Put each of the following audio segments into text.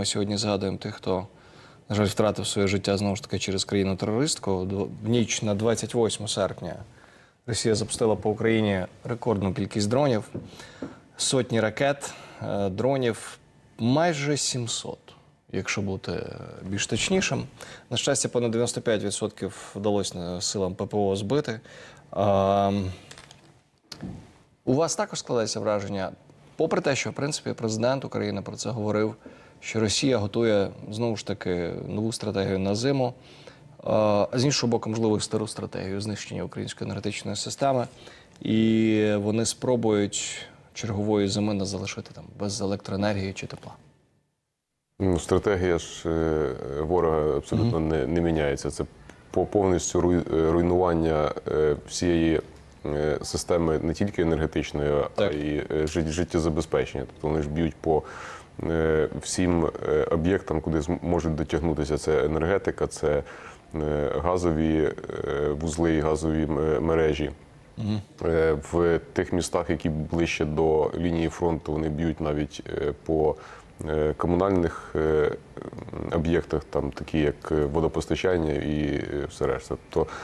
Ми сьогодні згадуємо тих, хто, на жаль, втратив своє життя знову ж таки через країну терористку. В ніч на 28 серпня Росія запустила по Україні рекордну кількість дронів, сотні ракет, е, дронів, майже 700, якщо бути більш точнішим. На щастя, понад 95% вдалося силам ППО збити. У вас також складається враження, попри те, що в принципі президент України про це говорив, що Росія готує знову ж таки нову стратегію на зиму, а з іншого боку, можливо, і стару стратегію знищення української енергетичної системи, і вони спробують чергової зими нас залишити там без електроенергії чи тепла. Ну, стратегія ж е, ворога абсолютно не, не міняється. Це повністю е, руйнування е, всієї системи не тільки енергетичної, Так. а й е, життєзабезпечення. Тобто вони ж б'ють по е, всім е, об'єктам, куди можуть дотягнутися. Це енергетика, це е, газові е, вузли і газові мережі. Е, В тих містах, які ближче до лінії фронту, вони б'ють навіть е, по е, комунальних е, об'єктах, там такі як е, водопостачання і е, все решта. Тобто е,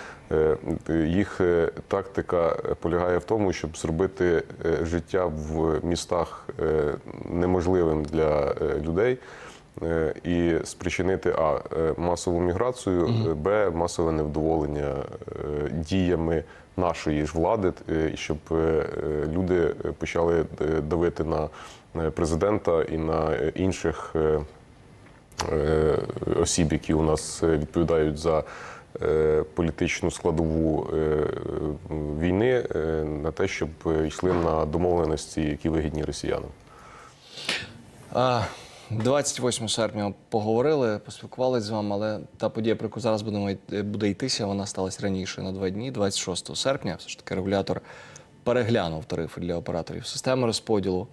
їх е, тактика полягає в тому, щоб зробити е, життя в містах е, неможливим для е, людей. е, І спричинити а е, масову міграцію, е, б масове невдоволення е, діями нашої ж влади, е, щоб е, е, люди почали е, давити на е, президента і на е, інших е, е, осіб, які у нас е, відповідають за е, політичну складову е, війни, е, на те, щоб е, йшли на домовленості, які вигідні росіянам. 28 серпня поговорили, поспілкувалися з вами, але та подія, про яку зараз будемо буде йтися, вона сталася раніше на два дні. 26 серпня, все ж таки, регулятор переглянув тарифи для операторів системи розподілу.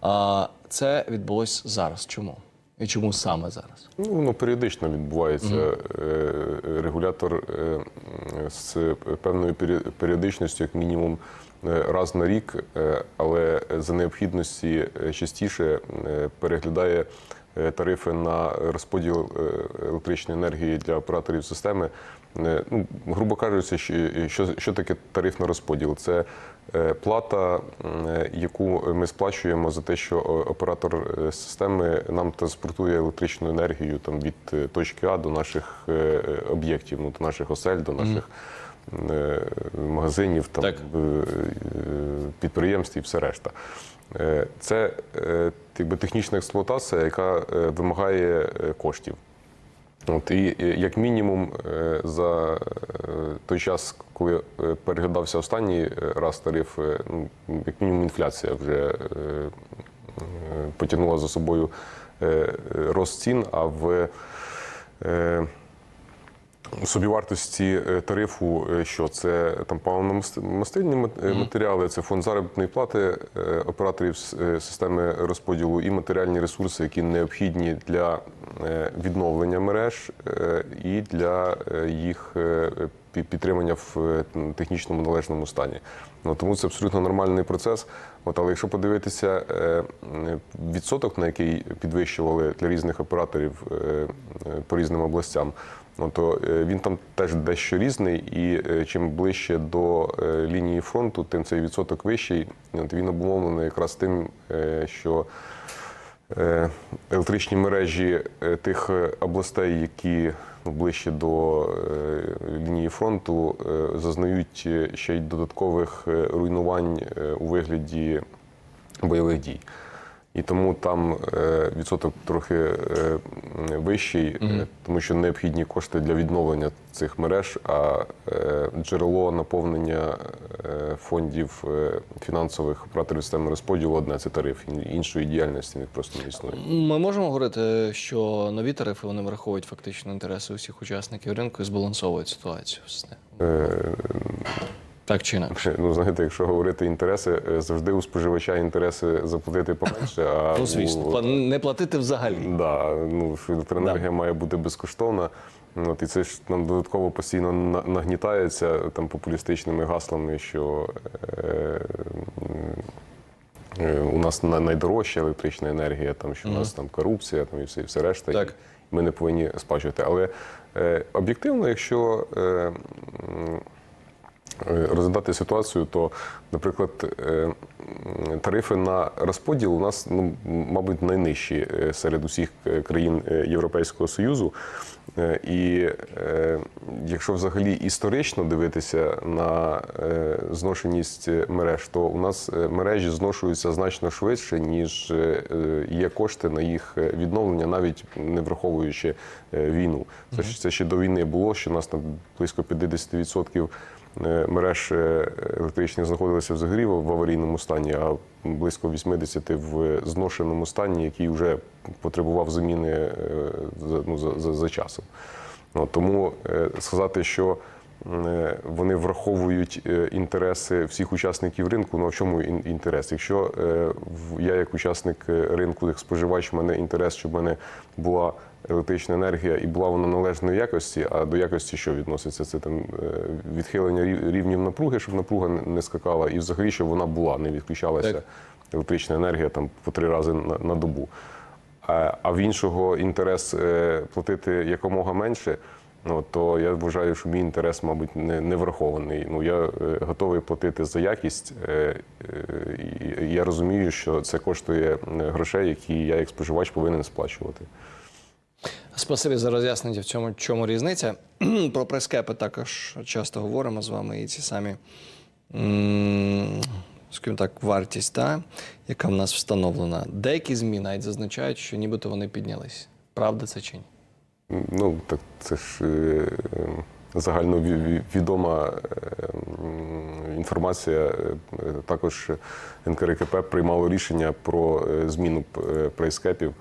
А це відбулось зараз. Чому? І чому саме зараз? Ну, воно періодично відбувається. Е, Регулятор е, з певною періодичністю, як мінімум, раз на рік, але за необхідності частіше переглядає тарифи на розподіл електричної енергії для операторів системи. Ну, грубо кажучи, що, що, що таке тариф на розподіл? Це плата, е, яку ми сплачуємо за те, що оператор е, системи нам транспортує електричну енергію там від е, точки А до наших е, об'єктів, ну до наших осель, до наших е, магазинів, там Так. е, е, підприємств і все решта. Е, Це е, якби технічна експлуатація, яка е, вимагає е, коштів. От і як мінімум е, за е, той час, коли е, переглядався останній раз тариф, ну як мінімум інфляція вже потягнула за собою рост цін. А в собівартості е, тарифу, е, що це там паливно-мастильні е, матеріали, це фонд заробітної плати операторів системи розподілу і матеріальні ресурси, які необхідні для відновлення мереж і для їх підтримання в технічному належному стані. Ну, тому це абсолютно нормальний процес. От, але якщо подивитися відсоток, на який підвищували для різних операторів по різним областям, ну, то е, він там теж дещо різний, і е, чим ближче до е, лінії фронту, тим цей відсоток вищий. Він обумовлений якраз тим, що електричні мережі тих областей, які ну, ближче до лінії фронту, зазнають ще й додаткових руйнувань у вигляді бойових дій. І тому там е, відсоток трохи е, вищий, е, тому що необхідні кошти для відновлення цих мереж, а джерело наповнення фондів фінансових операторів системи розподілу одне це тариф. Іншої діяльності них просто не існує. Ми можемо говорити, що нові тарифи вони враховують фактично інтереси усіх учасників ринку і збалансовують ситуацію. Е, Так чи інакше? Ну, знаєте, якщо говорити інтереси, е, завжди у споживача інтереси заплатити поменше, а Ну, звісно, у, не платити взагалі. Да, ну електроенергія має бути безкоштовна. От і це ж нам додатково постійно нагнітається там популістичними гаслами, що е, е, у нас найдорожча електрична енергія, там що у нас там корупція, там і все, і все решта. Так. І ми не повинні сплачувати. Але е, об'єктивно, якщо е, розглядати ситуацію, то, наприклад, е, тарифи на розподіл у нас, ну, мабуть, найнижчі е, серед усіх е, країн е, Європейського Союзу. Е, І е, якщо взагалі історично дивитися на е, зношеність мереж, то у нас е, мережі зношуються значно швидше, ніж е, е, є кошти на їх е, відновлення, навіть не враховуючи е, війну. Це, ще до війни було, що у нас там близько 50% е, мереж е, електричних знаходилися взагалі в аварійному стані, а близько 80% в зношеному стані, який вже потребував заміни е, ну, за, за, за часом. Ну, тому е, сказати, що е, вони враховують е, інтереси всіх учасників ринку. Ну а в чому інтерес? Якщо е, я як учасник е, ринку, як споживач, в мене інтерес, щоб в мене була електрична енергія і була вона належної якості, а до якості що відноситься? Це там е, відхилення рівнів напруги, щоб напруга не- скакала, і взагалі, щоб вона була, не відключалася Так. електрична енергія там по три рази на, на добу. А, а в іншого інтерес е, платити якомога менше. Ну то я вважаю, що мій інтерес, мабуть, не, не врахований. Ну я е, готовий платити за якість. Е, е, я розумію, що це коштує е, грошей, які я як споживач повинен сплачувати. Спасибі за роз'яснення в цьому чому різниця. Про прескепи також часто говоримо з вами і ці самі, скажімо так, вартість, та, яка в нас встановлена. Деякі ЗМІ навіть зазначають, що нібито вони піднялись. Правда це чи ні? Ну так це ж е, загальновідома е, інформація. Е, Також НКРКП приймало рішення про зміну прайскепів.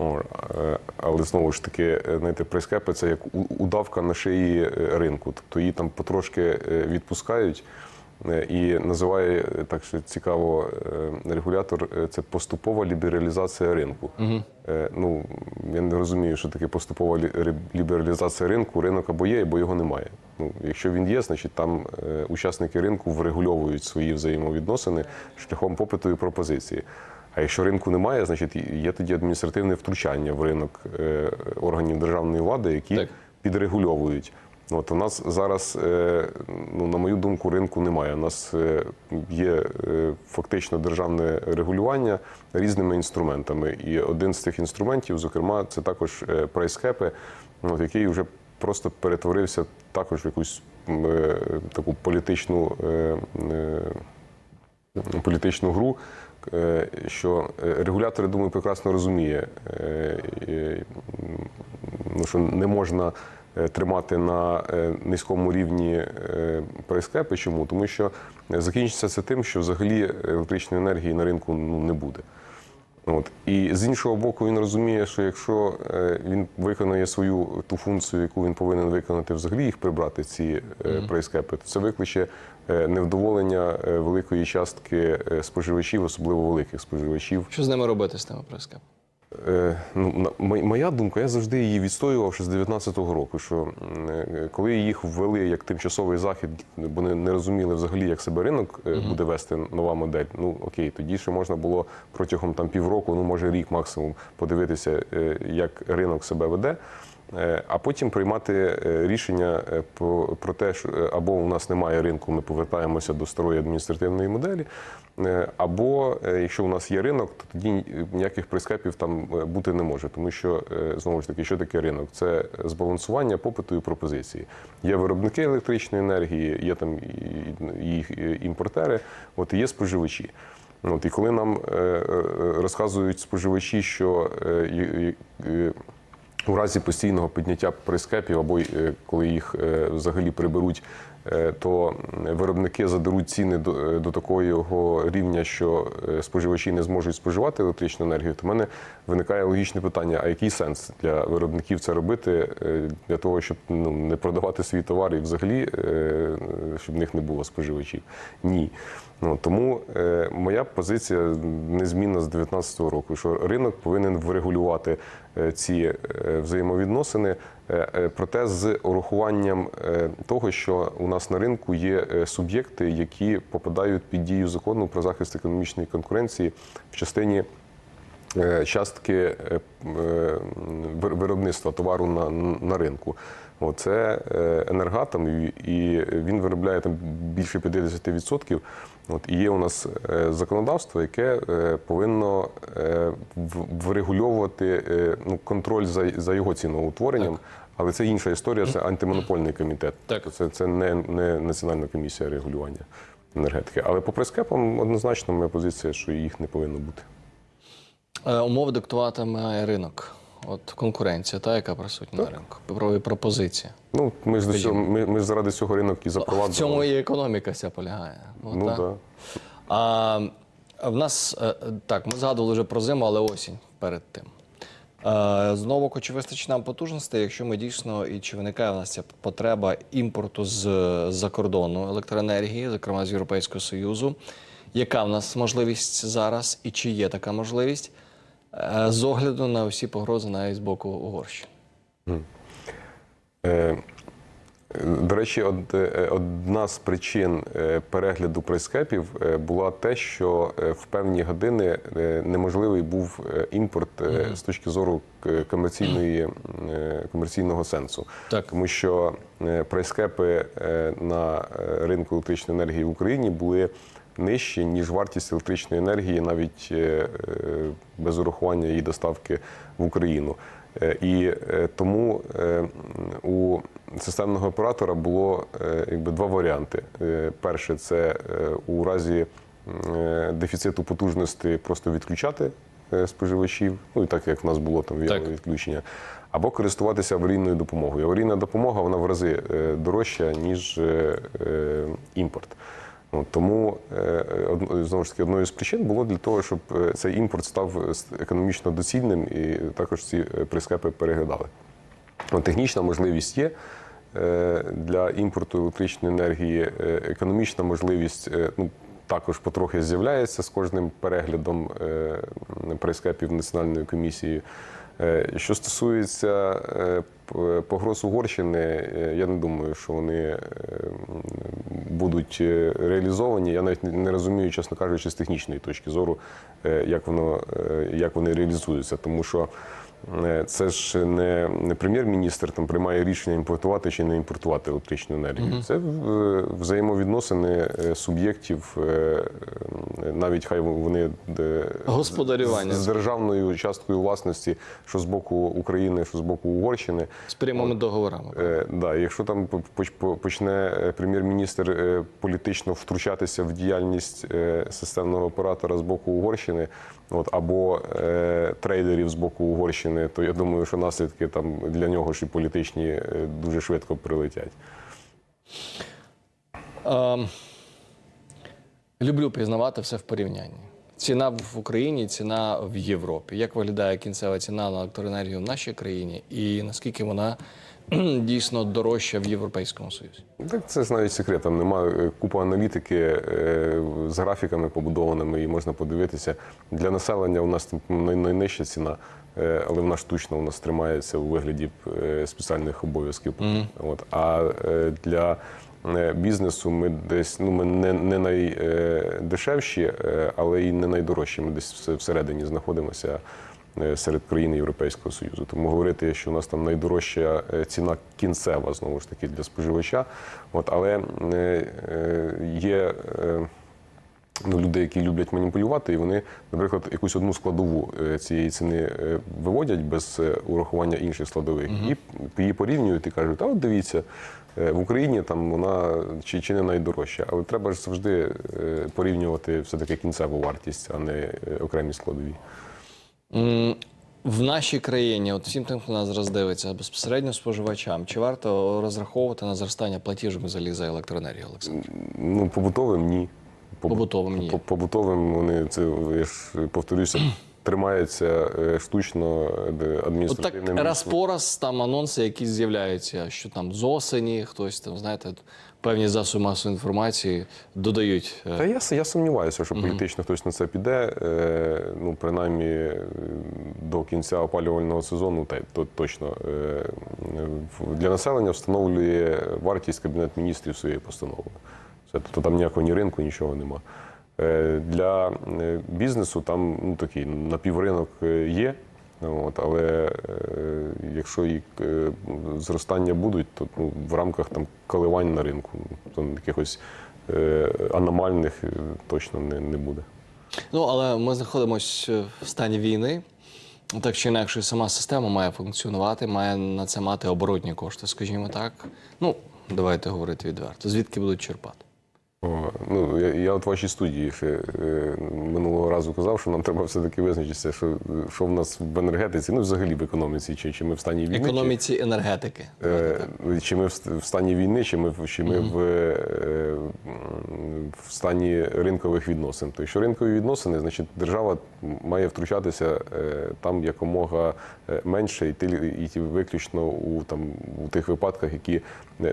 Е, Але знову ж таки, е, знаєте, прайскепи це як удавка на шиї е, ринку. Тобто її там потрошки відпускають. І називає так що цікаво регулятор це поступова лібералізація ринку. Е, Ну я не розумію, що таке поступова лібералізація ринку. Ринок або є, або його немає. Ну якщо він є, значить там учасники ринку врегульовують свої взаємовідносини шляхом попиту і пропозиції. А якщо ринку немає, значить є тоді адміністративне втручання в ринок е, органів державної влади, які Так. підрегульовують. От у нас зараз, е, ну на мою думку, ринку немає. У нас е, є фактично державне регулювання різними інструментами. І один з цих інструментів, зокрема, це також прайскепи, от, який вже просто перетворився також в якусь таку політичну. політичну гру, що регулятори, думаю, прекрасно розуміє, е, е, ну, що не можна е, тримати на е, низькому рівні е, прайскепи. Чому? Тому що закінчиться це тим, що взагалі електричної енергії на ринку ну, не буде. От. І з іншого боку, він розуміє, що якщо е, він виконує свою ту функцію, яку він повинен виконати, взагалі їх прибрати, ці е, прайскепи, то це викличе е, невдоволення великої частки споживачів, особливо великих споживачів. Що з ними робити з тими прескепами? Е, ну, моя думка, я завжди її відстоював ще з 19-го року. Що е, коли їх ввели як тимчасовий захід, бо не, розуміли взагалі, як себе ринок е, буде вести нова модель. Ну окей, тоді ще можна було протягом там півроку, ну може рік максимум, подивитися, як ринок себе веде. Е, А потім приймати е, рішення е, про, те, що або у нас немає ринку, ми повертаємося до старої адміністративної моделі, або якщо у нас є ринок, то тоді ніяких прискепів там бути не може. Тому що знову ж таки, що таке ринок? Це збалансування попиту і пропозиції. Є виробники електричної енергії, є там їх імпортери, от є споживачі. От, і коли нам розказують споживачі, що у разі постійного підняття прискепів або е, коли їх е, взагалі приберуть, е, то виробники задеруть ціни до, до такого рівня, що споживачі не зможуть споживати електричну енергію. То в мене виникає логічне питання: а який сенс для виробників це робити для того, щоб ну, не продавати свій товар і взагалі щоб в них не було споживачів? Ні. Ну, тому е, моя позиція незмінна з 2019 року, що ринок повинен врегулювати е, ці е, взаємовідносини. Е, е, Проте з урахуванням е, того, що у нас на ринку є суб'єкти, які попадають під дію закону про захист економічної конкуренції в частині частки е, е, виробництва товару на, на ринку. О, Це е, енергатом, і- він виробляє там більше 50%. От, і є у нас е, законодавство, яке е, повинно е, врегульовувати е, ну, контроль за, за його ціноутворенням. Але це інша історія, це антимонопольний комітет. Так. Це, це не, не Національна комісія регулювання енергетики. Але по прескепам однозначно моя позиція, що їх не повинно бути. Е, Умови диктуватиме ринок. От конкуренція, та яка присутня на ринку. Про пропозиція. Ну, ми ж до цього, ми, ми ж заради цього ринок і В цьому і економіка вся полягає. Ну та. так. А а в нас е, так, ми згадували вже про зиму, але осінь перед тим. Е, Знову чи вистачить нам потужностей, якщо ми дійсно і чи виникає в нас ця потреба імпорту з за кордону електроенергії, зокрема з Європейського Союзу. Яка в нас можливість зараз і чи є така можливість з огляду на всі погрози навіть з боку Угорщини? Е, До речі, е, одна з причин е, перегляду прайскепів е, була те, що е, в певні години е, неможливий був е, імпорт е, з точки зору комерційної, е, комерційного сенсу. Так. Тому що е, прайскепи е, на е, ринку електричної енергії в Україні були нижчі, ніж вартість електричної енергії, навіть е, е, без урахування її доставки в Україну. Е, І тому у системного оператора було якби два варіанти. Перше, це у разі дефіциту потужності просто відключати споживачів, ну і так як в нас було там відключення, або користуватися аварійною допомогою. Аварійна допомога вона в рази дорожча, ніж імпорт. От, тому е, знову ж таки одною з причин було для того, щоб е, цей імпорт став е, економічно доцільним і також ці прискепи переглядали. Технічна можливість є для імпорту електричної енергії, економічна можливість ну, також потрохи з'являється з кожним переглядом прескепів Національної комісії. Е, Що стосується е, погроз Угорщини, е, я не думаю, що вони будуть реалізовані. Я навіть не- розумію, чесно кажучи, з технічної точки зору, як воно як вони реалізуються, тому що. Е, Це ж не, не прем'єр-міністр там приймає рішення імпортувати чи не імпортувати електричну енергію. Це е, взаємовідносини е, суб'єктів, навіть хай вони Господарювання. з, державною часткою власності, що з боку України, що з боку Угорщини. З прямими договорами. Е, да, якщо там по- поч- почне прем'єр-міністр політично втручатися в діяльність системного оператора з боку Угорщини, от або е, трейдерів з боку Угорщини, то я думаю, що наслідки там для нього ж і політичні е, дуже швидко прилетять. Ем, люблю пізнавати все в порівнянні. Ціна в Україні, ціна в Європі. Як виглядає кінцева ціна на електроенергію в нашій країні, і наскільки вона дійсно дорожча в Європейському Союзі? Так це ж навіть секрет. Там немає купа аналітики е, з графіками побудованими, і можна подивитися. Для населення у нас найнижча ціна, е, але вона штучно у нас тримається у вигляді е, спеціальних обов'язків. От. А е, для е, бізнесу ми десь ну ми не, не найдешевші, е, але і не найдорожчі. Ми десь всередині знаходимося е, серед країн Європейського Союзу. Тому говорити, що у нас там найдорожча е, ціна кінцева знову ж таки для споживача. От, але е, е, є. е, Ну, люди, які люблять маніпулювати, і вони, наприклад, якусь одну складову е, цієї ціни е, виводять без е, урахування інших складових, і її порівнюють і кажуть, а от дивіться, е, в Україні там вона чи, чи не найдорожча. Але треба ж завжди е, порівнювати все-таки кінцеву вартість, а не е, окремі складові. В нашій країні, от всім тим, хто нас зараз дивиться, безпосередньо споживачам, чи варто розраховувати на зростання платіжок взагалі за електроенергію, Олександр? Ну, побутовим ні. Побутовим ні. По- Побутовим вони це я ж повторюся, тримається е, штучно е, От адміністративним. так раз по раз там анонси, які з'являються, що там з осені хтось там, знаєте, певні засоби масової інформації додають. е, Та я, я сумніваюся, що політично хтось на це піде. Е, ну, принаймні до кінця опалювального сезону, та то точно для населення встановлює вартість Кабінет міністрів своєю постановою. Все, тобто там ніякого ні ринку, нічого нема. Е, Для е, бізнесу там ну, такий напівринок е, є. От, але якщо і зростання будуть, то ну, в рамках там коливань на ринку, то якихось аномальних точно не, не буде. Ну, але ми знаходимося в стані війни. Так чи інакше, сама система має функціонувати, має на це мати оборотні кошти, скажімо так. Ну, давайте говорити відверто. Звідки будуть черпати? О, ну, я, я от вашій студії ще е, минулого разу казав, що нам треба все-таки визначитися, що, що в нас в енергетиці, ну взагалі в економіці, чи, чи ми в стані війни. чи- енергетики. Е, Чи ми в в стані війни, чи ми, чи ми в, е, в стані ринкових відносин? Тобто, якщо ринкові відносини, значить держава має втручатися е, там якомога е, менше, і, тільки- і ті виключно у, там, у тих випадках, які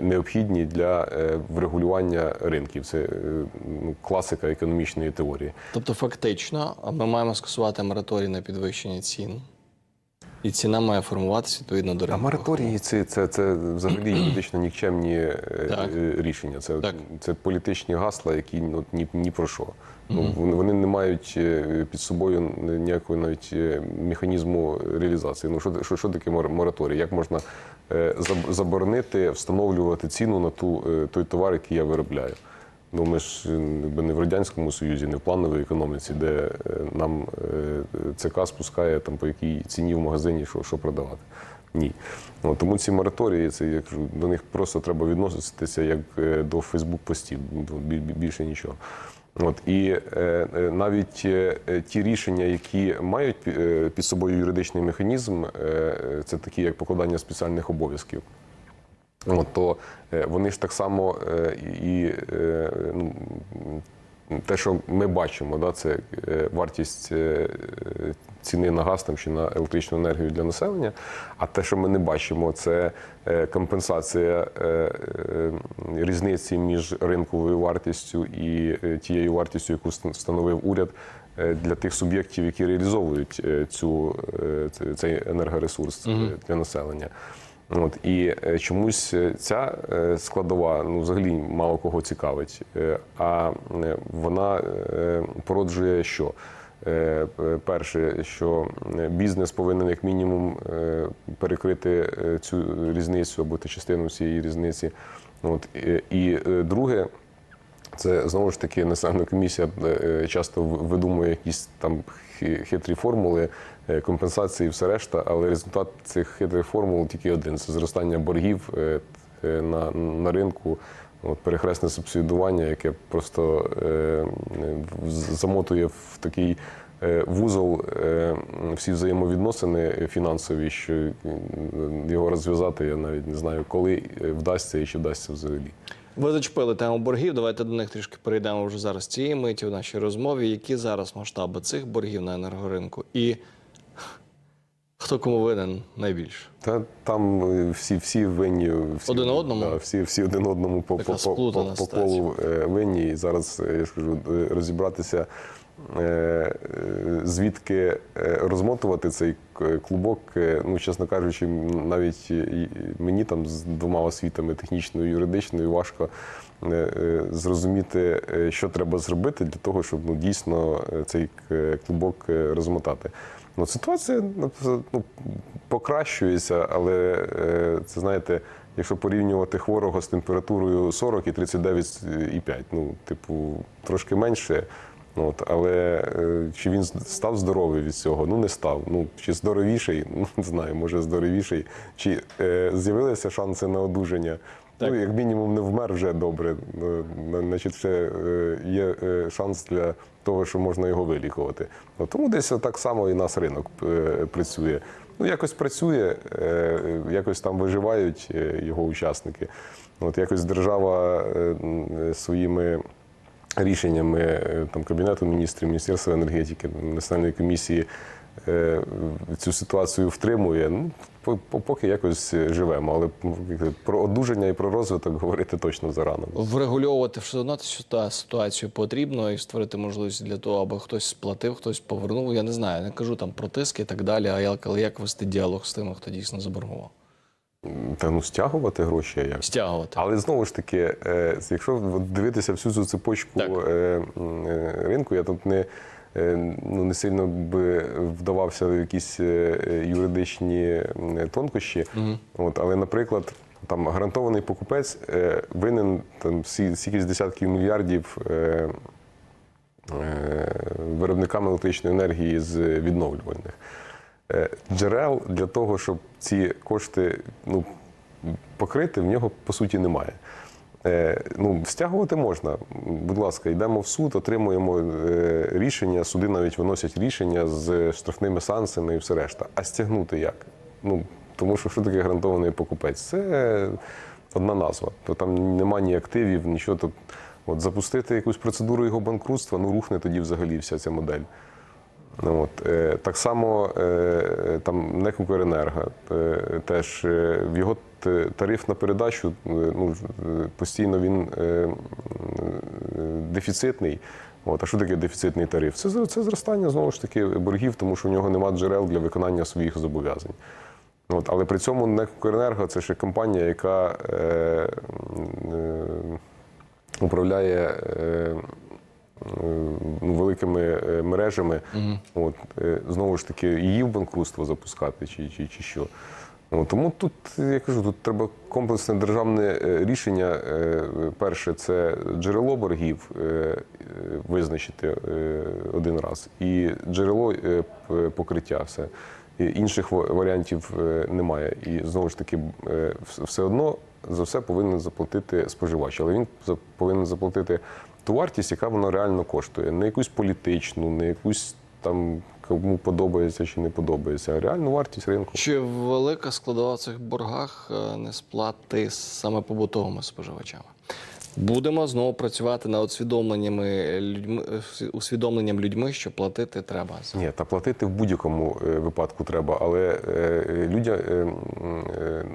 необхідні для е, врегулювання ринків. Це е, ну, класика економічної теорії. Тобто, фактично, ми маємо скасувати мораторій на підвищення цін, і ціна має формуватися відповідно до А мораторії це, це, це взагалі юридично нікчемні е, Так. рішення. Це, Так. це політичні гасла, які ну, ні, ні про що. Ну, вони, не мають е, під собою ніякого навіть е, механізму реалізації. Ну, що, що, що таке мор- мораторій? Як можна е, заборонити встановлювати ціну на ту, той товар, який я виробляю? Ну, ми ж не в Радянському Союзі, не в плановій економіці, де нам ЦК спускає там, по якій ціні в магазині що, що продавати. Ні. От, тому ці мораторії, це я кажу, до них просто треба відноситися як до Фейсбук-постів, бі- бі- більше нічого. От, і е, е, навіть е, е, ті рішення, які мають під собою юридичний механізм, е, це такі як покладання спеціальних обов'язків. От, то вони ж так само і ну, те, що ми бачимо, да, це е, вартість е, ціни на газ там, чи на електричну енергію для населення. А те, що ми не бачимо, це е, компенсація різниці між ринковою вартістю і тією вартістю, яку ст- встановив уряд для тих суб'єктів, які реалізовують цю, цей енергоресурс е, для населення. От і е, чомусь е, ця е, складова ну взагалі мало кого цікавить. А вона породжує що? Перше, що бізнес повинен як мінімум перекрити цю різницю або та частину цієї різниці. От і- друге, це знову ж таки національна комісія е, часто видумує якісь там хитрі формули е, компенсації, і все решта, але результат цих хитрих формул тільки один: це зростання боргів е, е, на, на ринку. От перехресне субсидування, яке просто е, замотує в такий е, вузол е, всі взаємовідносини фінансові, що е, його розв'язати я навіть не знаю, коли е, вдасться і чи вдасться взагалі. Ви зачепили тему боргів. Давайте до них трішки перейдемо вже зараз цієї миті в нашій розмові. Які зараз масштаби цих боргів на енергоринку? І хто кому винен найбільше? Та там е, всі, всі винні всі, Один одному? Да, всі, всі один одному по, по, по, по, по колу е, винні. І зараз е, я ж кажу, е, розібратися, звідки е, розмотувати цей клубок. е, Ну, чесно кажучи, навіть мені там з двома освітами технічною і юридичною важко. е, е, Зрозуміти, е, що треба зробити для того, щоб ну, дійсно е, цей клубок е, розмотати. Ну, ситуація ну, ну, покращується, але е, це знаєте, якщо порівнювати хворого з температурою 40 і 39,5, ну, типу, трошки менше. Ну, От, але е, чи він став здоровий від цього? Ну не став. Ну чи здоровіший? Ну не знаю, може здоровіший. Чи е, з'явилися шанси на одужання? Так. Ну, як мінімум, не вмер вже добре. Ну, Значить, ще е, є е, шанс для того, що можна його вилікувати. Ну, тому десь так само і наш ринок е, працює. Ну, якось працює, е, якось там виживають е, його учасники. От якось держава е, своїми рішеннями е, там Кабінету міністрів, Міністерства енергетики, Національної комісії е, цю ситуацію втримує. Ну, по- по- поки якось живемо. Але ну, про одужання і про розвиток говорити точно зарано. Врегульовувати все одно цю ситуацію потрібно і створити можливість для того, аби хтось сплатив, хтось повернув. Я не знаю, не кажу там про тиск і так далі, а як, але як вести діалог з тими, хто дійсно заборгував. Та ну стягувати гроші а як. Стягувати. Але знову ж таки, е, якщо дивитися всю цю цепочку Так. е, е, ринку, я тут не, ну, не сильно би вдавався в якісь юридичні тонкощі. От, але, наприклад, там гарантований покупець винен там скільки десятків мільярдів. Виробникам електричної енергії з відновлювальних джерел для того, щоб ці кошти ну, покрити, в нього по суті немає. Е, ну, стягувати можна. Будь ласка, йдемо в суд, отримуємо е, рішення, суди навіть виносять рішення з штрафними санкціями і все решта. А стягнути як? Ну, тому що що таке гарантований покупець? Це одна назва. То там нема ні активів, нічого. То, от, запустити якусь процедуру його банкрутства, ну рухне тоді взагалі вся ця модель. Ну, от, е, так само е, там НЕК «Укренерго», е, теж в його тариф на передачу ну, постійно він дефіцитний. От, а що таке дефіцитний тариф? Це, це зростання знову ж таки боргів, тому що в нього немає джерел для виконання своїх зобов'язань. От, але при цьому НЕК «Укренерго» – це ще компанія, яка е, е, управляє великими е, мережами. От, е, знову ж таки, її в банкрутство запускати чи, чи, чи що. От, тому тут, я кажу, тут треба комплексне державне е, рішення. Е, Перше, це джерело боргів е, е, визначити е, один раз, і джерело е, покриття все. Інших варіантів е, немає. І знову ж таки, е, все одно за все повинен заплатити споживач, але він повинен заплатити ту вартість, яка вона реально коштує. Не якусь політичну, не якусь там кому подобається чи не подобається, а реальну вартість ринку. Чи велика складова в цих боргах е, несплати саме побутовими споживачами? Будемо знову працювати над усвідомленнями людьми, е, усвідомленням людьми, що платити треба. Ні, та платити в будь-якому е, випадку треба, але людя,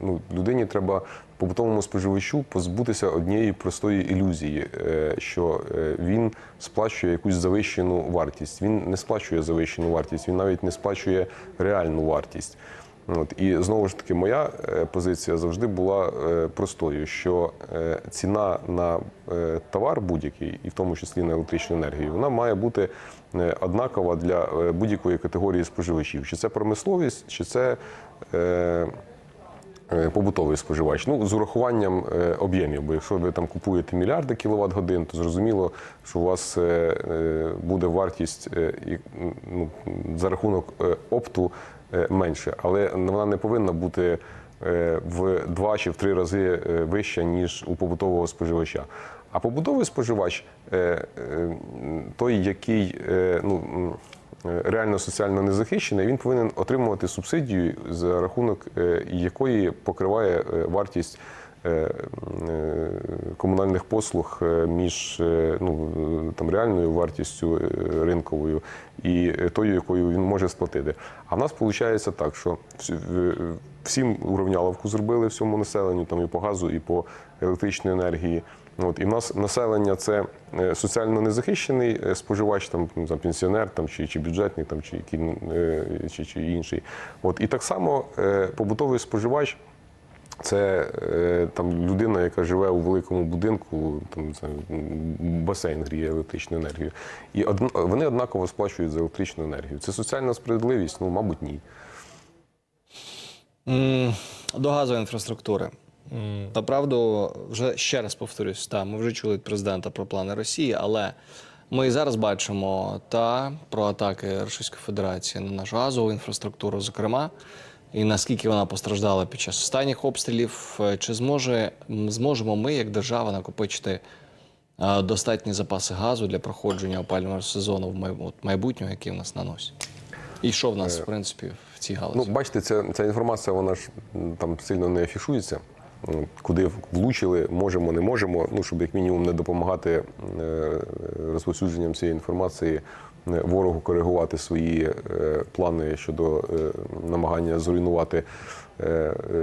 ну, людині треба побутовому споживачу позбутися однієї простої ілюзії, е, що е, він сплачує якусь завищену вартість. Він не сплачує завищену вартість, він навіть не сплачує реальну вартість. От і знову ж таки, моя е, позиція завжди була простою: що ціна на товар будь-який, і в тому числі на електричну енергію, вона має бути однакова для будь-якої категорії споживачів. Чи це промисловість, чи це побутовий споживач. Ну, з урахуванням е, об'ємів, бо якщо ви там купуєте мільярди кіловат годин, то зрозуміло, що у вас е, е, буде вартість е, ну, за рахунок е, опту е, менше, але вона не повинна бути е, в два чи в три рази е, вища, ніж у побутового споживача. А побутовий споживач, е, е, той, який е, ну, е, реально соціально незахищений, він повинен отримувати субсидію, за рахунок е, якої покриває е, вартість е, е, комунальних послуг е, між е, ну, е, там, реальною вартістю е, ринковою і е, тою, якою він може сплатити. А в нас виходить так, що всім урівняловку зробили всьому населенню, там і по газу, і по електричній енергії. От, і в нас населення це е, соціально незахищений е, споживач, там, не знаю, пенсіонер там, чи, чи бюджетний, там, чи, який, е, чи, чи інший. От, і так само побутовий споживач це там людина, яка живе у великому будинку, там знаю, басейн гріє електричну енергію. І одн- вони однаково сплачують за електричну енергію. Це соціальна справедливість? Ну, мабуть, ні. До газової інфраструктури. Направду, вже ще раз повторюсь, та ми вже чули від президента про плани Росії, але ми і зараз бачимо та про атаки Російської Федерації на нашу газову інфраструктуру, зокрема, і наскільки вона постраждала під час останніх обстрілів. Е, Чи зможе зможемо ми, як держава, накопичити е, достатні запаси газу для проходження опалювального сезону в май- майбутнього, який в нас на носі? І що в нас, в принципі, в цій галузі? Ну, бачите, ця, ця інформація вона ж там сильно не афішується. Куди влучили, можемо, не можемо. Ну, щоб як мінімум не допомагати е, розповсюдженням цієї інформації е, ворогу коригувати свої е, плани щодо намагання зруйнувати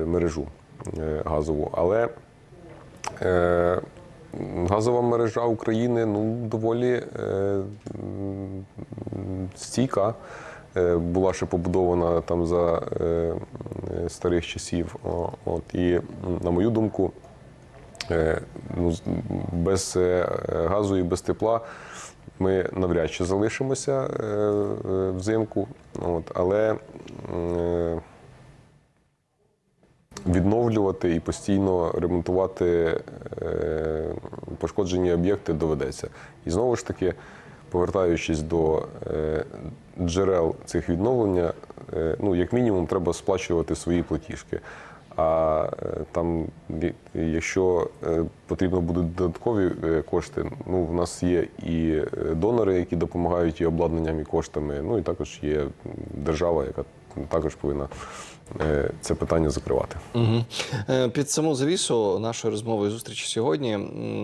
мережу газову. Але газова мережа України ну, доволі стійка. Е, Була ще побудована там за е, е, старих часів. От, і, на мою думку, ну, без газу і без тепла ми навряд чи залишимося взимку. От, але відновлювати і постійно ремонтувати пошкоджені об'єкти доведеться. І знову ж таки, повертаючись до джерел цих відновлення, е, ну, як мінімум, треба сплачувати свої платіжки. А е, там, якщо е, потрібно будуть додаткові кошти, ну в нас є і донори, які допомагають і обладнанням, і коштами. Ну і також є держава, яка також повинна це питання закривати. Угу. Під саму завісу нашої розмови і зустрічі сьогодні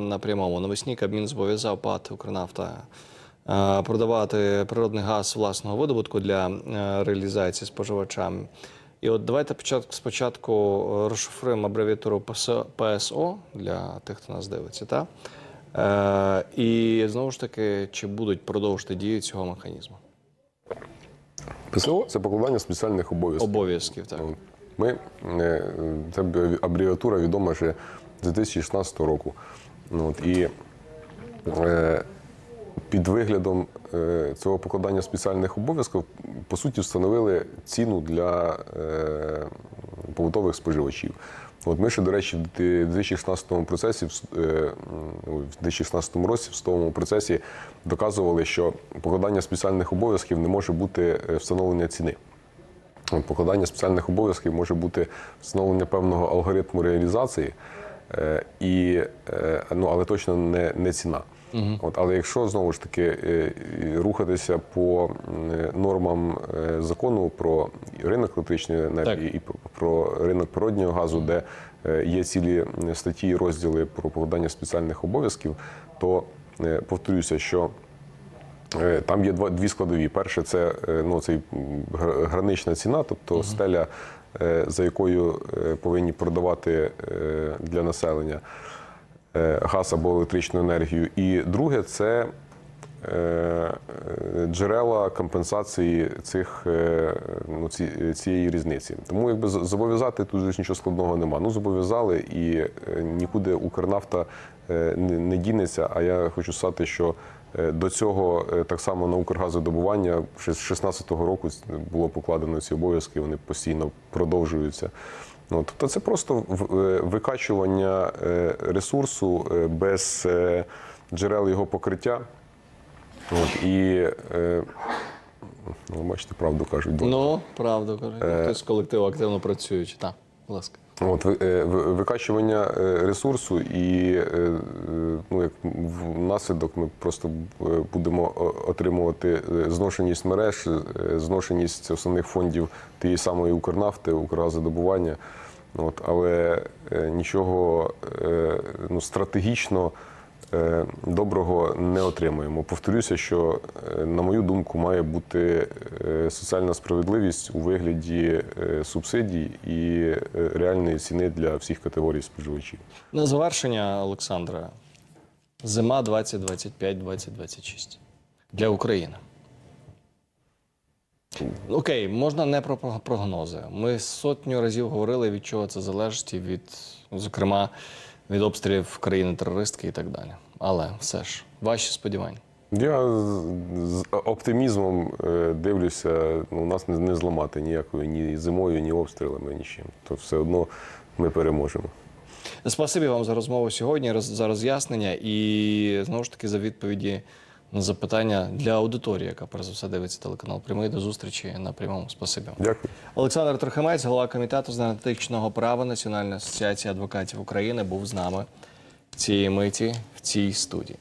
на прямому навесні Кабмін зобов'язав ПАТ «Укрнафта» продавати природний газ власного видобутку для е, реалізації споживачам. І от давайте початку спочатку е, розшифруємо абревіатуру ПСО для тих, хто нас дивиться, та? Е, і знову ж таки, чи будуть продовжити дію цього механізму? ПСО це покладання спеціальних обов'язків. Обов'язків, так. Ми, е, це абревіатура відома ще з 2016 року. От, і е, під виглядом е, цього покладання спеціальних обов'язків, по суті, встановили ціну для е, побутових споживачів. От ми ще, до речі, в 2016 процесі, в с- е, м, в 2016 році, в судовому процесі доказували, що покладання спеціальних обов'язків не може бути встановлення ціни. Покладання спеціальних обов'язків може бути встановлення певного алгоритму реалізації, і, ну, але точно не, не ціна. От, але якщо знову ж таки е, рухатися по е, нормам е, закону про ринок електричної енергії і про- ринок природнього газу, де є цілі статті і розділи про покладання спеціальних обов'язків, то повторюся, що Там є два дві складові. Перше, це ну, цей гранична ціна, тобто стеля, е, за якою повинні продавати для населення газ або електричну енергію. І друге, це е, е, джерела компенсації цих, е, ну, ці- цієї різниці. Тому якби зобов'язати тут ж нічого складного нема. Ну, зобов'язали і е, нікуди Укрнафта е, не не дінеться. А я хочу сказати, що е, до цього е, так само на Укргазодобування з 16-го року було покладено ці обов'язки, вони постійно продовжуються. Ну, тобто це просто е, викачування е, ресурсу е, без джерел його покриття. От, і ну, бачите, правду кажуть. Ну, правду кажуть. Хтось з колективу активно працюючи. Так, будь ласка. От е, ви- викачування е, ресурсу, і е, ну як внаслідок ми просто будемо отримувати зношеність мереж, зношеність основних фондів тієї самої Укрнафти, Укргазодобування. От, але нічого ну, стратегічно доброго не отримаємо. Повторюся, що, е, на мою думку, має бути е, соціальна справедливість у вигляді е, субсидій і е, реальної ціни для всіх категорій споживачів. На завершення, Олександра, зима 2025-2026 для України. Окей, можна не про- прогнози. Ми сотню разів говорили, від чого це залежить, і від, зокрема, від обстрілів країни-терористки і так далі. Але все ж, ваші сподівання. Я з, оптимізмом е, дивлюся, ну, нас не, зламати ніякою ні зимою, ні обстрілами, нічим. То все одно ми переможемо. Спасибі вам за розмову сьогодні, за роз'яснення і знову ж таки за відповіді запитання для аудиторії, яка перш за все дивиться телеканал. Прямий до зустрічі на прямому. Спасибі. Дякую. Олександр Трохимець, голова комітету з аналітичного права Національної асоціації адвокатів України, був з нами цієї миті в цій студії.